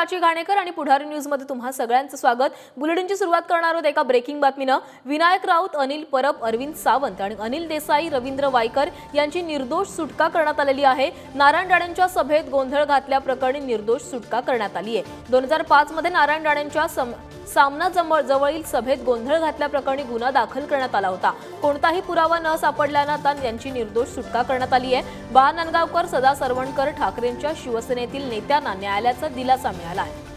प्राची घाणेकर आणि पुढारी न्यूजमध्ये तुम्हा सगळ्यांचं स्वागत. बुलेटिनची सुरुवात करणार आहोत एका ब्रेकिंग बातमीनं. विनायक राऊत अनिल परब अरविंद सावंत आणि अनिल देसाई रवींद्र वायकर यांची निर्दोष सुटका करण्यात आलेली आहे. नारायण राणेंच्या सभेत गोंधळ घातल्याप्रकरणी निर्दोष सुटका करण्यात आली आहे दोन हजार पाचमध्ये नारायण राणेंच्या सम- सामना जवळ जवळील सभेत गोंधळ घातल्याप्रकरणी गुन्हा दाखल करण्यात आला होता. कोणताही पुरावा न सापडल्यानं आता यांची निर्दोष सुटका करण्यात आली आहे. बाळा नांदगावकर सदा सरवणकर ठाकरेंच्या शिवसेनेतील नेत्यांना न्यायालयाचा दिलासा मिळाला आहे.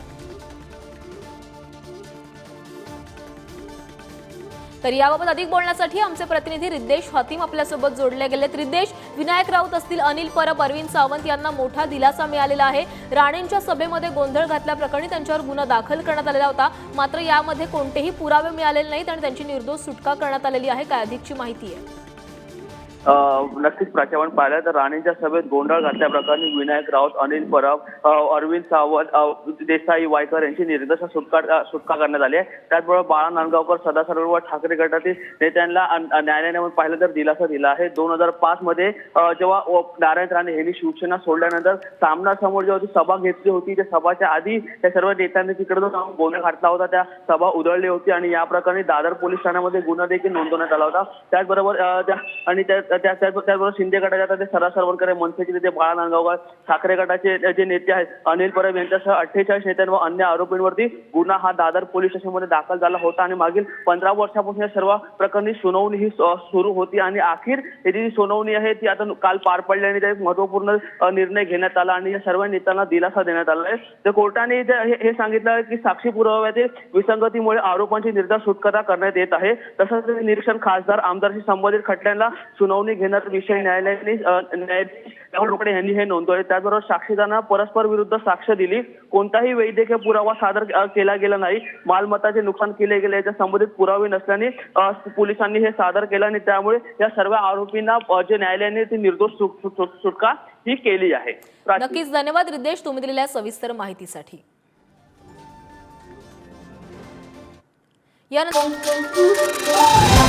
तर याबाबत अधिक बोलण्यासाठी आमचे प्रतिनिधी रिद्देश हातीम आपल्यासोबत जोडले गेलेत. रिद्देश विनायक राऊत असतील अनिल परब अरविंद सावंत यांना मोठा दिलासा मिळालेला आहे. राणेंच्या सभेमध्ये गोंधळ घातल्याप्रकरणी त्यांच्यावर गुन्हा दाखल करण्यात आलेला होता. मात्र यामध्ये कोणतेही पुरावे मिळालेले नाहीत आणि त्यांची निर्दोष सुटका करण्यात आलेली आहे काय अधिकची माहिती आहे? नक्कीच प्राचावण पाहिलं. तर राणेंच्या सभेत गोंधळ घातल्याप्रकरणी विनायक राऊत अनिल परब अरविंद सावंत देसाई वायकर यांची निर्दोष सुटका सुटका करण्यात आली आहे. त्याचबरोबर बाळा नांदगावकर सदासर्व ठाकरे गटातील नेत्यांना न्यायालयाने पाहिलं तर दिलासा दिला आहे. दोन हजार पाच मध्ये जेव्हा नारायण राणे यांनी शिवसेना सोडल्यानंतर सामना समोर जेव्हा ती सभा घेतली होती त्या सभाच्या आधी त्या सर्व नेत्यांनी तिकडे जो गोंधळ घातला होता. त्या सभा उधळली होती आणि या प्रकरणी दादर पोलीस ठाण्यामध्ये गुन्हा देखील नोंदवण्यात आला होता. त्याचबरोबर त्या- आणि त्या- त्या- त्या- त्याचबरोबर शिंदे गटाच्या आता ते सरा सरवणकर आहे, मनसेचे नेते बाळा नांदगावकर ठाकरे गटाचे जे नेते आहेत अनिल परब यांच्यासह अठ्ठेचाळीस नेत्यांवर अन्य आरोपींवरती गुन्हा हा दादर पोलीस स्टेशनमध्ये दाखल झाला होता आणि मागील पंधरा वर्षापासून या सर्व प्रकरणी सुनावणी ही सुरू होती आणि अखेर ही जी सुनावणी आहे ती आता काल पार पडली आणि त्यात महत्त्वपूर्ण निर्णय घेण्यात आला आणि या सर्व नेत्यांना दिलासा देण्यात आला आहे. तर कोर्टाने हे सांगितलं की साक्षी पुराव्यातील विसंगतीमुळे आरोपांची निर्धार सुटकता करण्यात येत आहे. तसंच निरीक्षण खासदार आमदारशी संबंधित खटल्यांना सुनावणी सुनावणी घेण्याचा विषय न्यायालयाने न्यायाधीश राहुल रोकडे यांनी हे नोंदवले. त्याचबरोबर साक्षीदारांना परस्पर विरुद्ध साक्ष दिली. कोणताही वैद्यकीय पुरावा सादर केला गेला नाही. मालमत्ताचे नुकसान केले गेले याच्या संबंधित पुरावे नसल्याने पोलिसांनी हे सादर केलं आणि त्यामुळे या सर्व आरोपींना जे न्यायालयाने ती निर्दोष सुटका ही केली आहे. नक्कीच. धन्यवाद रिद्देश तुम्ही दिलेल्या सविस्तर माहितीसाठी. यानंतर